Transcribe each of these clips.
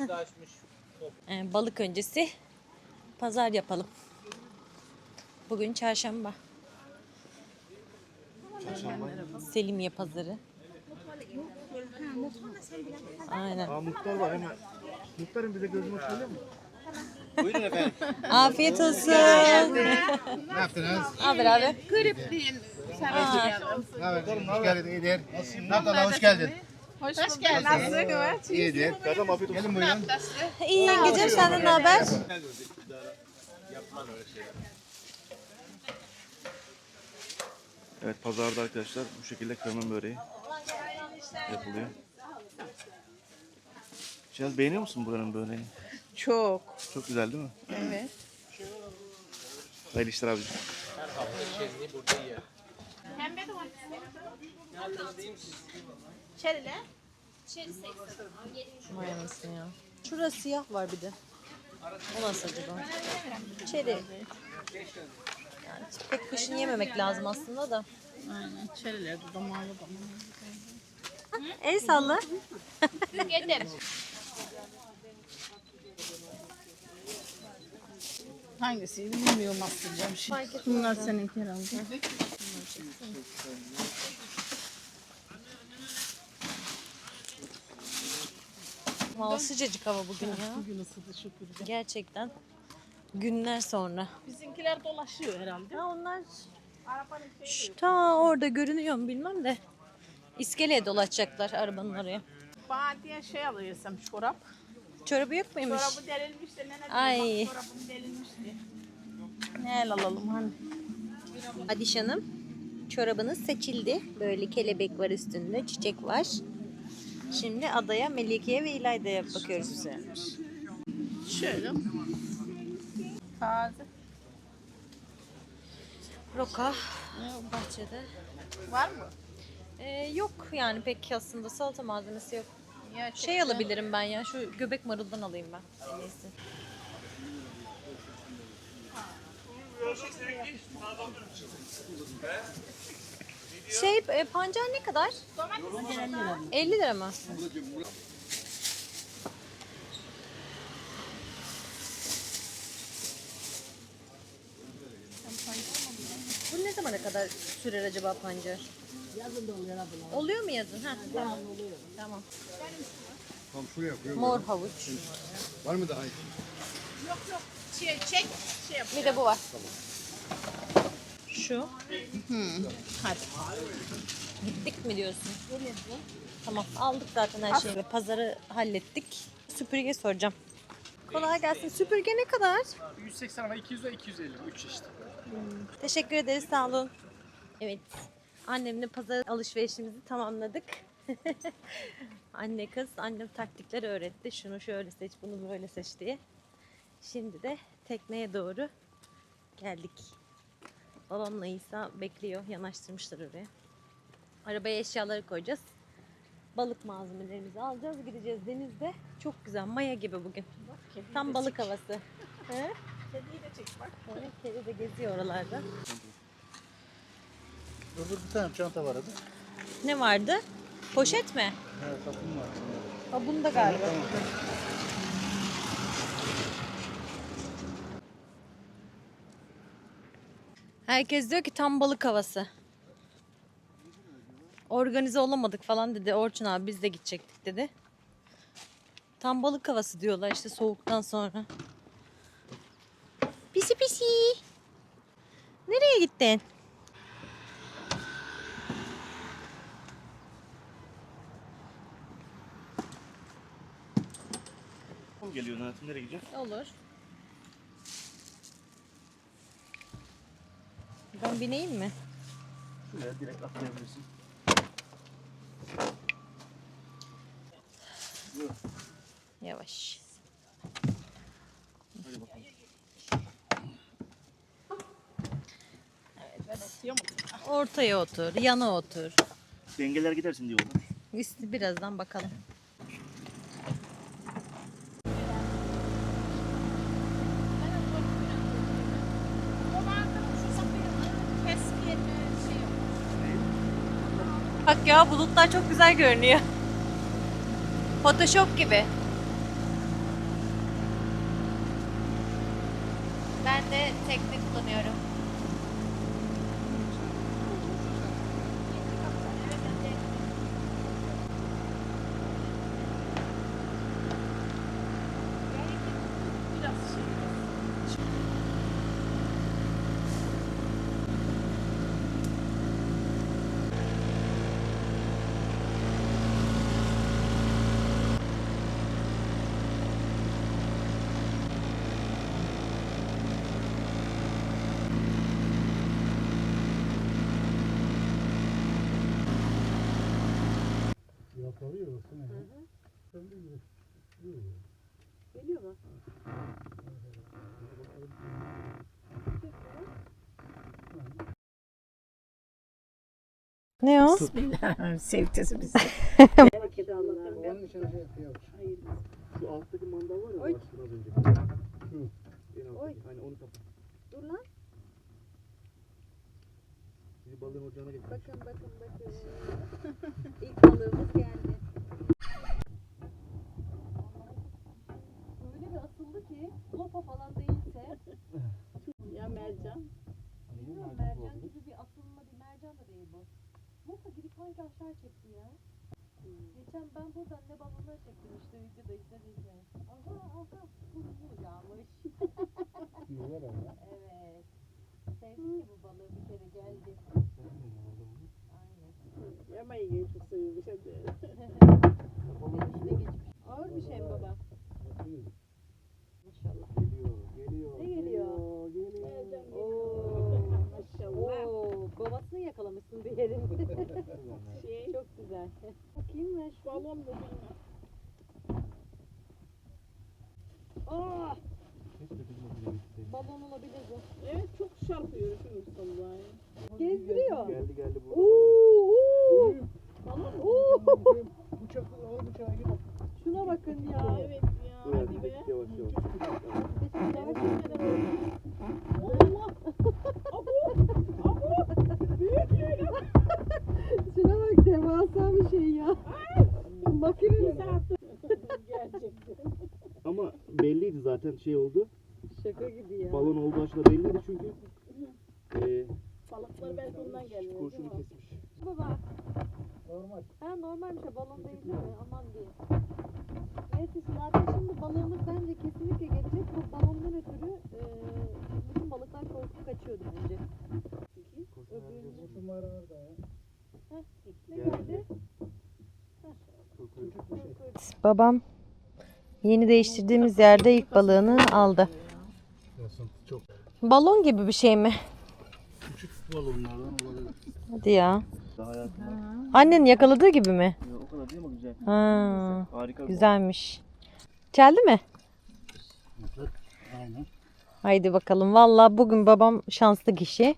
Açmış. Ee, balık öncesi pazar yapalım. Bugün çarşamba. Selimiye pazarı. Aynen. Aa muhtar var hemen. Muhtarım bize gözümü söylüyor mu? Buyurun efendim. Afiyet olsun. Ne yaptınız? Abi abi. Ne haber? Hoş geldin İyidir. Natal'a hoş geldin. Hoş geldin. Nasılsın Kıvanç? İyidir. Kadın afiyet olsun. Gelin buyurun. İyi yengecim senden ne haber? Evet pazarda arkadaşlar bu şekilde kırmızı böreği yapılıyor. Şenaz beğeniyor musun buranın böreğini? Çok. Çok güzel değil mi? Evet. Hayırlı işler abicim. Her hafta şenliği burada yer. Çerile. Vay anasını ya. Şurada siyah var bir de. O nasıl acaba? Çeri. Yani pek kışın yememek lazım aslında da. Aynen. Çeriler de damalı damalı. El salla. Hangisi bilmiyorum aslında. Şey. Bunlar seninki herhalde. Valla sıcacık hava bugün ya. Bugün ısıdı şükür. Gerçekten. Günler sonra. Bizimkiler dolaşıyor herhalde. Ya onlar şu, ta orada görünüyor mu bilmem de. İskeleye dolaşacaklar arabanın oraya. Bana diye şey alırsam çorap. Çorabı yok muymuş? Çorabı derilmiş de nene Ay. bak çorabım derilmişti. Ne el alalım hani. Adiş Hanım, çorabınız seçildi. Böyle kelebek var üstünde, çiçek var. Şimdi adaya, Melike'ye ve İlayda'ya bakıyoruz. Güzelmiş. Şöyle. Taze. Roka bahçede. Var mı? Ee, yok yani pek aslında salata malzemesi yok. Ya Şey alabilirim ben ya, şu göbek maruldan alayım ben en iyisi. Şey, e, pancar ne kadar? 50 lira mı? Bu ne zamana kadar sürer acaba pancar? Yazın da oluyor abla. Oluyor mu yazın? Ha, tamam. oluyor. Tamam. Tam şuraya koyuyorum. Mor havuç. Var mı daha iyi? Yok yok. Şey, çek. Şey. Bir de bu var. Şu. Hadi. Gittik mi diyorsun? Tamam aldık zaten her şeyi. Pazarı hallettik. Süpürge soracağım. Kolay gelsin. Süpürge ne kadar? 180 ama 200 ve 250 3 çeşit. Teşekkür ederiz sağ olun. Evet. Annemle pazar alışverişimizi tamamladık. Anne kız annem taktikleri öğretti. Şunu şöyle seç, bunu böyle seç diye. Şimdi de tekneye doğru geldik. Babamla İsa bekliyor. Yanaştırmışlar oraya. Arabaya eşyaları koyacağız. Balık malzemelerimizi alacağız. Gideceğiz denizde. Çok güzel. Maya gibi bugün. Tam balık havası. He? Kediyi de çek bak. Evet, Kedi de geziyor oralarda. Burada bir tane çanta var adı. Ne vardı? Poşet mi? Evet kapım var. Ha bunda galiba. Herkes diyor ki tam balık havası. Organize olamadık falan dedi. Orçun abi biz de gidecektik dedi. Tam balık havası diyorlar işte soğuktan sonra. Pisi pisi. Nereye gittin? Geliyor hayatım nereye gideceğiz? Olur. Ben bineyim mi? Şuraya direkt atlayabilirsin. Yavaş. Hadi bakalım. Ortaya otur, yana otur. Dengeler gidersin diyorlar. Biz birazdan bakalım. Bak ya bulutlar çok güzel görünüyor. Photoshop gibi. Ben de teknik Ne o? Onun için şey yapıyor. Şu alttaki mandal var ya. Oy. az önce. Oy. Hani onu kapat. Dur lan. Bizi balığın ocağına getirmiş. Bakın bakın bakın. İlk balığımız geldi. Öyle bir asıldı ki lopa falan değilse Ya mercan. bilmiyorum mercan gibi bir asılma bir mercan da değil bu. Lopa gibi sanki aşağı çekti ya. Geçen ben buradan ne balonlar çektim işte videoda izlediniz mi? Aha aha kuzu yağmış. Yiyorlar ama. evet. Sevdim ki bu balığı bir kere geldi. Aynen. Yemeği geçmiş sayılmış hadi. Benim işte geçmiş. Ağır bir şey mi baba? Maşallah. Geliyor. Geliyor. Ne geliyor? Geliyor. Oo. Maşallah. Oo, babasını yakalamışsın bir yerin. Şey, Çok güzel. Şu. balon mu bilmem. Aa, Hiç de bilmem bile gitti. balon olabilir bu. Evet çok çarpıyor şu Mustafa. Gezdiriyor. Geldi geldi bu. Oo, Balon mu? oo. Bıçak, o bıçağa gir. Şuna bakın Ya ya. evet ya. Dur Hadi hadi be. yavaş yavaş. Daha gitmeden oldu. Allah. Abu. Abu. Büyük yürü. Şuna bak devasa bir şey ya. Makinenin Gerçekten. Ama belliydi zaten şey oldu. şaka gibi ya. Balon olduğu aşıda belliydi çünkü. Eee Balıklar belki ondan gelmiyor değil kurşunu mi? kesmiş. Baba. Normal. Ha normalmiş o balon değil değil mi? Aman diye. Neyse zaten şimdi balığımız bence kesinlikle gelecek. Bu balondan ötürü e, bütün balıklar korkup kaçıyordu bence. Kurşun var orada ya. Ne Geldi. geldi? Kurkuyruk. Babam yeni değiştirdiğimiz yerde ilk balığını aldı. Balon gibi bir şey mi? Küçük balonlardan olabilir. Hadi ya. Daha hayatımda. Annen yakaladığı gibi mi? O kadar değil mi güzel? Ha, Harika güzelmiş. Geldi mi? Aynen. Haydi bakalım. Vallahi bugün babam şanslı kişi.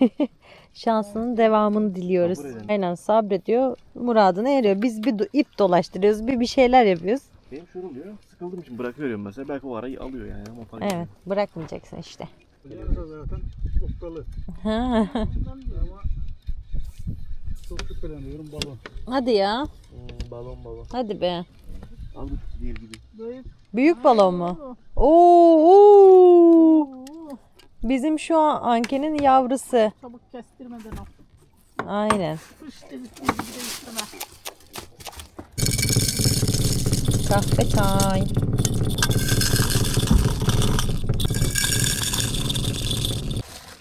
Şansının devamını diliyoruz. Aynen sabrediyor. Muradına eriyor. Biz bir ip dolaştırıyoruz. Bir bir şeyler yapıyoruz. Benim şöyle oluyor. Sıkıldığım için bırakıyorum mesela. Belki o arayı alıyor yani. Ama fark Evet. Bırakmayacaksın işte. Yarısı zaten okkalı. Ha. Ama çok şüpheleniyorum balon. Hadi ya. Hmm, balon balon. Hadi be. Al bu diğer gibi. Büyük balon mu? Oo, oo. Bizim şu an Anke'nin yavrusu. Çabuk kestirmeden al. Aynen. Kış dedikleri gibi de isteme. Kahve time.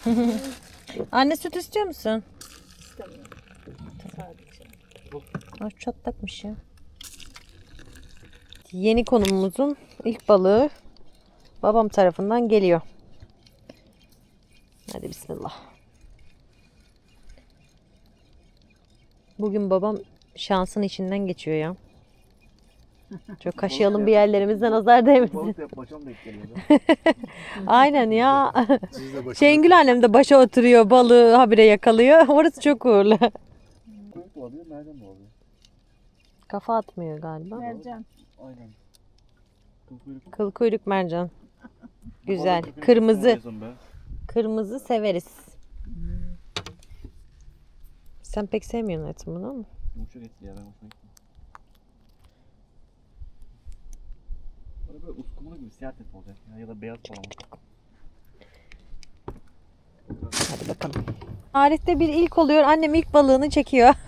Anne süt istiyor musun? İstemiyorum. Sadece. Ay çatlakmış ya. Yeni konumumuzun ilk balığı babam tarafından geliyor. Hadi bismillah. Bugün babam şansın içinden geçiyor ya. Çok kaşıyalım bir yerlerimizden nazar değmesin. Balık denk geliyor. Aynen ya. Siz de başına. Şengül annem de başa oturuyor balığı habire yakalıyor. Orası çok uğurlu. Kuyruk mu alıyor? Nereden mi alıyor? Kafa atmıyor galiba. Mercan. Aynen. Kıl kuyruk. Kıl kuyruk mercan. Güzel. Balık köpeği Kırmızı. be. Kırmızı severiz. Sen pek sevmiyorsun hayatım bunu ama. Yumuşak etli ya ben hoşuma gitti. Bana böyle uskumru gibi siyah et olacak ya, ya da beyaz falan. Hadi bakalım. Tarihte bir ilk oluyor. Annem ilk balığını çekiyor.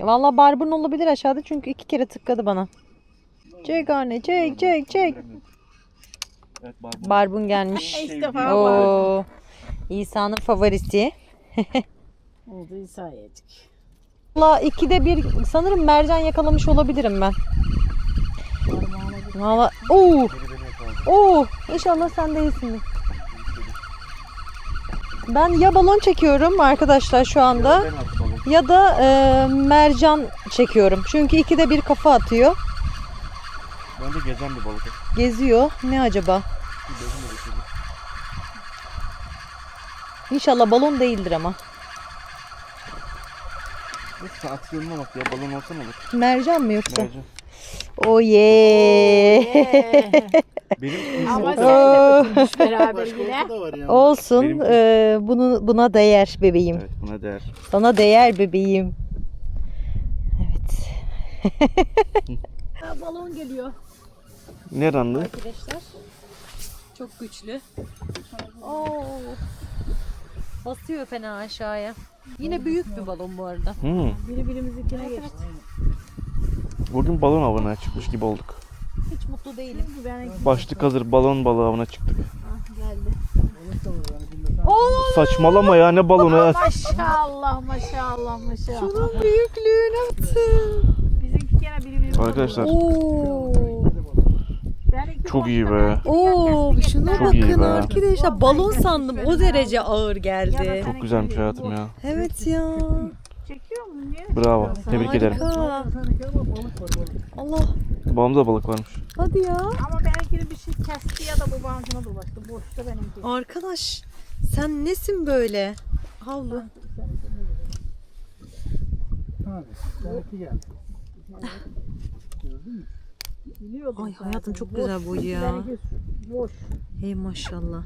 Valla barbun olabilir aşağıda çünkü iki kere tıkladı bana. Çek anne çek çek çek. Evet barbun. Barbun gelmiş. İlk defa. Oo. İsa'nın favorisi. Oldu İsa yiyecek. Valla ikide bir sanırım mercan yakalamış olabilirim ben. Valla oo. Oo, inşallah sen değilsin. Ben ya balon çekiyorum arkadaşlar şu anda Ben ya da e, mercan çekiyorum. Çünkü ikide bir kafa atıyor. Bence gezen bir balık. Geziyor. Ne acaba? İnşallah balon değildir ama. Sen aksiyonuna bak ya balon olsa ne olur? Mercan mı yoksa? Mercan. Oh yeah. Benim Ama sen de tutmuş beraber yine. da var. Olsun. Benim- e, bunu buna değer bebeğim. Evet buna değer. Sana değer bebeğim. Evet. Ha, balon geliyor. Ne randı? Arkadaşlar çok güçlü. Oo. Basıyor fena aşağıya. Yine büyük bir balon bu arada. Hmm. Biri birimizinkine geçti. Bugün balon avına çıkmış gibi olduk. Hiç mutlu değilim. Başlık hazır balon balığı avına çıktık. geldi. Saçmalama ya ne balonu ya. Maşallah maşallah maşallah. Şunun büyüklüğüne bakın. Bizimki gene biri birimize Arkadaşlar Oo. Çok iyi be. Oo, şuna. Çok bakın arkadaşlar. Balon sandım. O derece ağır geldi. Çok güzelmiş hayatım ya. Evet ya. Çekiyor mu? Niye? Bravo. Tebrik ederim. Allah. Babamda da balık varmış. Hadi ya. Ama benimkini bir şey kesti ya da bu bankına dolaştı. Boşta benimki. Arkadaş sen nesin böyle? Havlu. Biliyordum Ay zaten. hayatım çok Boş. güzel boyu ya. Boş. Hey maşallah.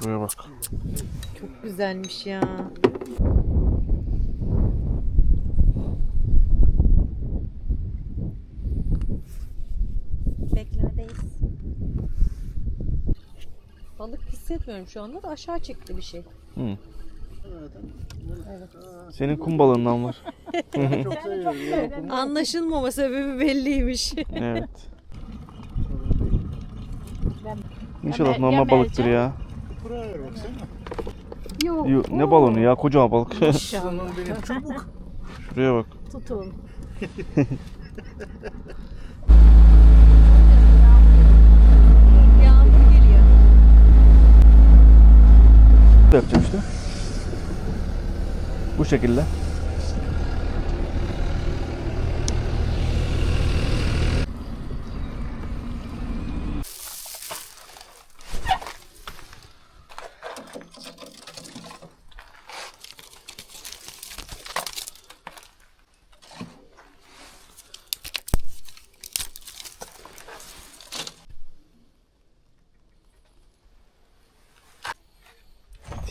Şuraya bak. Çok güzelmiş ya. Beklerdeyiz. Balık hissetmiyorum şu anda da aşağı çekti bir şey. Hı. Senin kum balığından var. Çok seviyorum. Anlaşılmama sebebi belliymiş. Evet. Ben- İnşallah normal balıktır ya. Buraya baksana. Yok. Yo, ne balonu ya kocaman balık. Çubuk. Şuraya bak. Tutun. Yağmur geliyor. Yapacağım işte. Bu şekilde.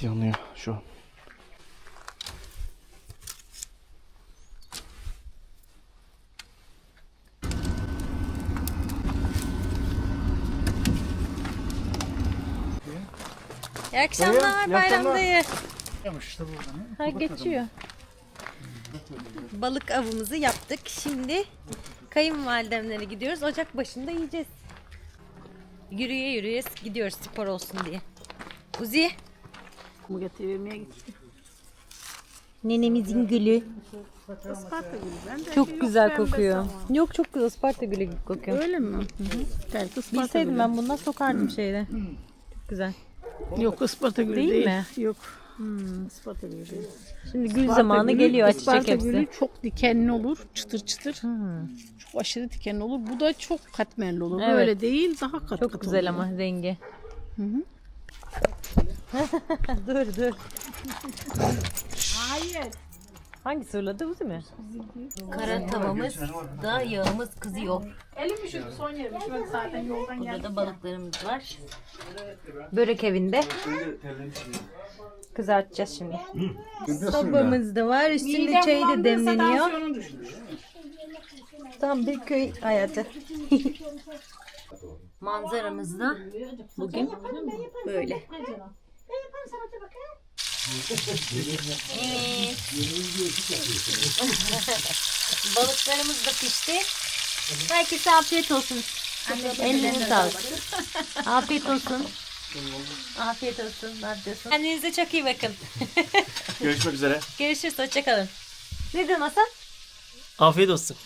Yanıyor şu an. İyi akşamlar Bayram dayı. İşte. Ha geçiyor. Balık avımızı yaptık. Şimdi kayınvalidemlere gidiyoruz. Ocak başında yiyeceğiz. Yürüye yürüye gidiyoruz spor olsun diye. Uzi. Mu getirmeye gitti. Nenemizin gülü. Isparta gibi. Ben de Çok yok güzel pembesi kokuyor. ama. Yok çok güzel Isparta gülü gibi kokuyor. Öyle mi? Belki Isparta Bilseydim gülü. ben bundan sokardım şeyde. Çok güzel. Yok Isparta gülü Değil değil. mi? Yok. Isparta gülü değil. Şimdi gül Isparta zamanı gülü- geliyor açacak Isparta hepsi. gülü çok dikenli olur. Çıtır çıtır. Çok aşırı dikenli olur. Bu da çok katmerli olur. Evet. Böyle değil daha kat Çok kat güzel olur. ama rengi. Hı hı. dur dur. Hayır. Hangi sırladı Uzi mi? Kara tavamız da yağımız kızıyor. Elim üşüdü son yerim. Üşümek zaten yoldan Burada geldim. da balıklarımız var. Börek evinde. Kızartacağız şimdi. Sobamız da var. Üstünde çay da bulandıysa demleniyor. tansiyonun düşmüş. Tam bir köy hayatı. Manzaramız da bugün böyle. Evet. Balıklarımız da pişti. Herkese afiyet olsun. Ellerine sağlık. Afiyet olsun. Afiyet olsun. Ne yapıyorsun? Kendinize çok iyi bakın. Görüşmek üzere. Görüşürüz. Hoşçakalın. Ne diyorsun Hasan? Afiyet olsun.